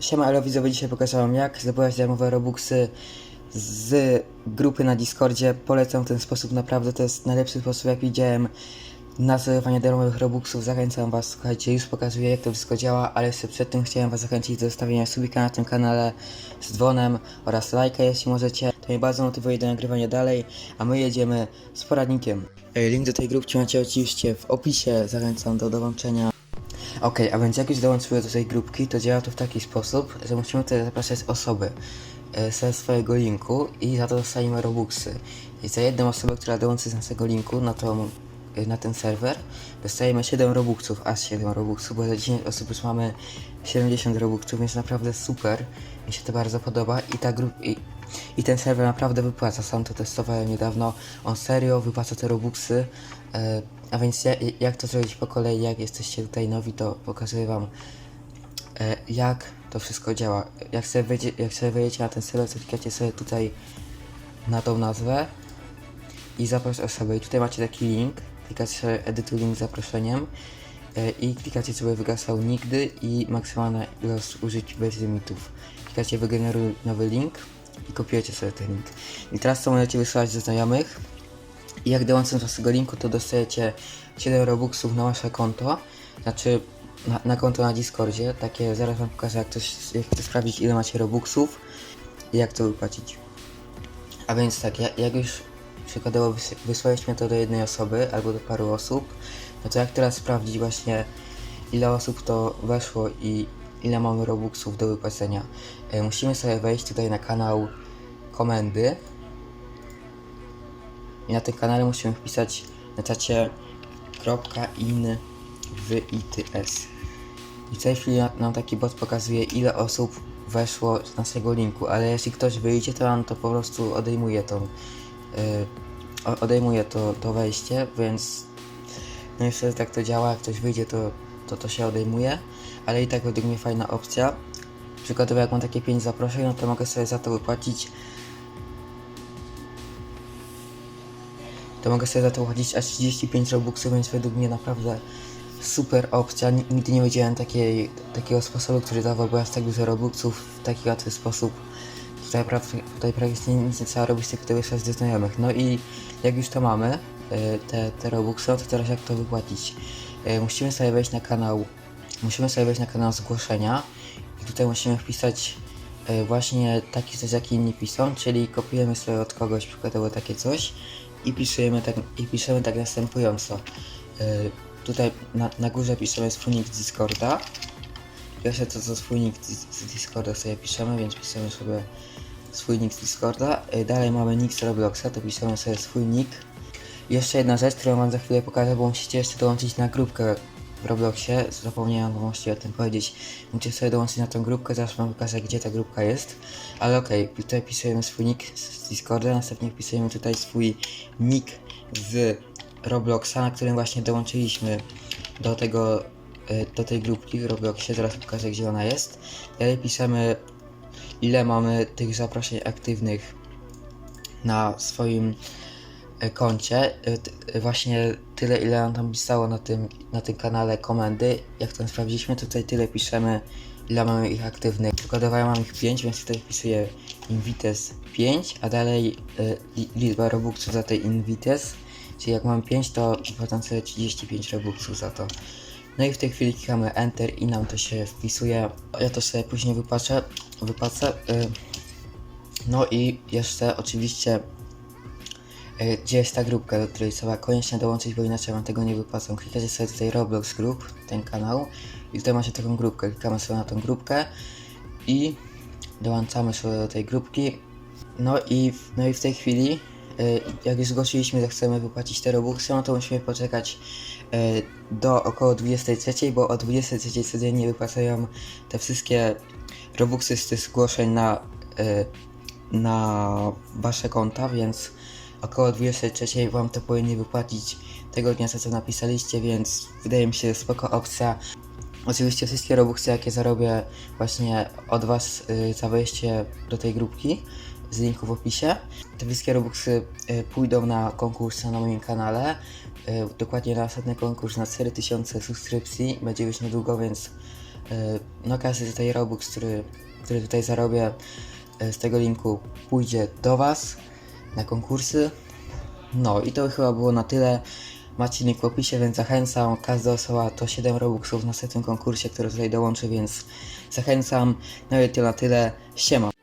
Siema elo widzowie, dzisiaj pokażę wam jak zdobywać darmowe robuxy z grupy na Discordzie. Polecam ten sposób, naprawdę to jest najlepszy sposób jak widziałem na zdobywanie darmowych robuxów. Zachęcam was, słuchajcie, już pokazuję jak to wszystko działa, ale jeszcze przed tym chciałem was zachęcić do zostawienia subika na tym kanale z dzwonem oraz lajka jeśli możecie. To mnie bardzo motywuje do nagrywania dalej, a my jedziemy z poradnikiem. Link do tej grupki macie oczywiście w opisie, zachęcam do dołączenia. Okej, a więc jak już dołączyłem do tej grupki, to działa to w taki sposób, że musimy tutaj zapraszać osoby e, ze swojego linku i za to dostajemy robuxy. I za jedną osobę, która dołączy z naszego linku na, tą, e, na ten serwer, dostajemy 7 robuxów, aż 7 robuxów, bo za 10 osób już mamy 70 robuxów, więc naprawdę super. Mi się to bardzo podoba i ta grupa... i ten serwer naprawdę wypłaca, sam to testowałem niedawno. On serio wypłaca te robuxy. E, a więc ja, jak to zrobić po kolei, jak jesteście tutaj nowi, to pokazuję wam e, jak to wszystko działa. Jak sobie, wejdzie, jak sobie wejdziecie na ten serwer, to klikacie sobie tutaj na tą nazwę i zaproś osobę. I tutaj macie taki link, klikacie edytuj link z zaproszeniem e, i klikacie sobie wygasał nigdy i maksymalna ilość użyć bez limitów. Klikacie wygeneruj nowy link i kopiujecie sobie ten link. I teraz to możecie wysyłać do znajomych. I jak dołączą do tego linku, to dostajecie 7 robuxów na wasze konto. Znaczy na, na konto na Discordzie. Takie zaraz wam pokażę, jak, coś, jak sprawdzić ile macie robuxów i jak to wypłacić. A więc tak, ja, jak już przykładowo wys- wysłaliśmy to do jednej osoby albo do paru osób, no to jak teraz sprawdzić właśnie ile osób to weszło i ile mamy robuxów do wypłacenia. E, musimy sobie wejść tutaj na kanał komendy i na tym kanale musimy wpisać na czacie .in w its. I w tej chwili na- nam taki bot pokazuje ile osób weszło z naszego linku, ale jeśli ktoś wyjdzie, to on to po prostu odejmuje tą yy, odejmuje to, to wejście, więc no niestety tak to działa, jak ktoś wyjdzie, to, to to się odejmuje, ale i tak według mnie fajna opcja. Przykładowo jak mam takie 5 zaproszeń, no to mogę sobie za to wypłacić to mogę sobie za to płacić aż 35 robuxów, więc według mnie naprawdę super opcja. Ni- Nigdy nie widziałem takiej, takiego sposobu, który dawałby aż tak dużo robuxów w taki łatwy sposób. Tutaj, pra- tutaj praktycznie nic nie trzeba robić, tylko to wysłać do znajomych. No i jak już to mamy, e, te, te robuxy, no to teraz jak to wypłacić? E, Musimy sobie wejść na kanał, musimy sobie wejść na kanał zgłoszenia i tutaj musimy wpisać e, właśnie taki coś, jaki inni piszą, czyli kopiujemy sobie od kogoś przykładowo takie coś i piszemy tak, i piszemy tak następująco. E, tutaj na, na górze piszemy swój nick z Discorda. Pierwsze to co swój nick z, Discorda sobie piszemy, więc piszemy sobie swój nick z Discorda. Dalej mamy nick z Robloxa, to piszemy sobie swój nick. Jeszcze jedna rzecz, którą wam za chwilę pokażę, bo musicie jeszcze dołączyć na grupkę w Robloxie. Zapomniałem wam właściwie o tym powiedzieć. Musicie sobie dołączyć na tą grupkę, zaraz wam pokażę gdzie ta grupka jest. Ale okej, tutaj wpisujemy swój nick z Discorda, następnie wpisujemy tutaj swój nick z Robloxa, na którym właśnie dołączyliśmy do tego, e, do tej grupki w Robloxie, zaraz pokażę gdzie ona jest. Dalej piszemy ile mamy tych zaproszeń aktywnych na swoim koncie. E, t- e, Właśnie tyle ile nam tam pisało na tym, na tym kanale komendy. Jak tam sprawdziliśmy, to tutaj tyle piszemy ile mamy ich aktywnych. Przykładowo ja mam ich 5, więc tutaj wpisuję Invites 5, a dalej li- liczba robuxów za tej Invites. Czyli jak mam 5, to wypłacam sobie 35 robuxów za to. No i w tej chwili klikamy Enter i nam to się wpisuje. Ja to sobie później wypatrzę, wypłacę. e, No i jeszcze oczywiście gdzie jest ta grupka, do której trzeba koniecznie dołączyć, bo inaczej wam tego nie wypłacą. Klikacie sobie tutaj Roblox Group, ten kanał i tutaj macie taką grupkę. Klikamy sobie na tą grupkę i dołączamy sobie do tej grupki. No i, no i w tej chwili, e, jak już zgłosiliśmy, że chcemy wypłacić te robuxy, no to musimy poczekać e, do około 23, bo o 23 codziennie wypłacają te wszystkie robuxy z tych zgłoszeń na, e, na wasze konta, więc około 23 wam to powinni wypłacić tego dnia, za co napisaliście, więc wydaje mi się spoko opcja. Oczywiście wszystkie robuxy, jakie zarobię właśnie od was y, za wejście do tej grupki z linku w opisie. Te wszystkie robuxy y, pójdą na konkurs na moim kanale. Y, dokładnie na następny konkurs na 4000 subskrypcji. Będzie już niedługo, więc E, No każdy tutaj Robux, który, który tutaj zarobię e, z tego linku pójdzie do Was na konkursy. No i to chyba było na tyle. Macie link w opisie, więc zachęcam. Każda osoba to 7 Robuxów w następnym konkursie, który tutaj dołączy, więc zachęcam. No i to na tyle. Siema.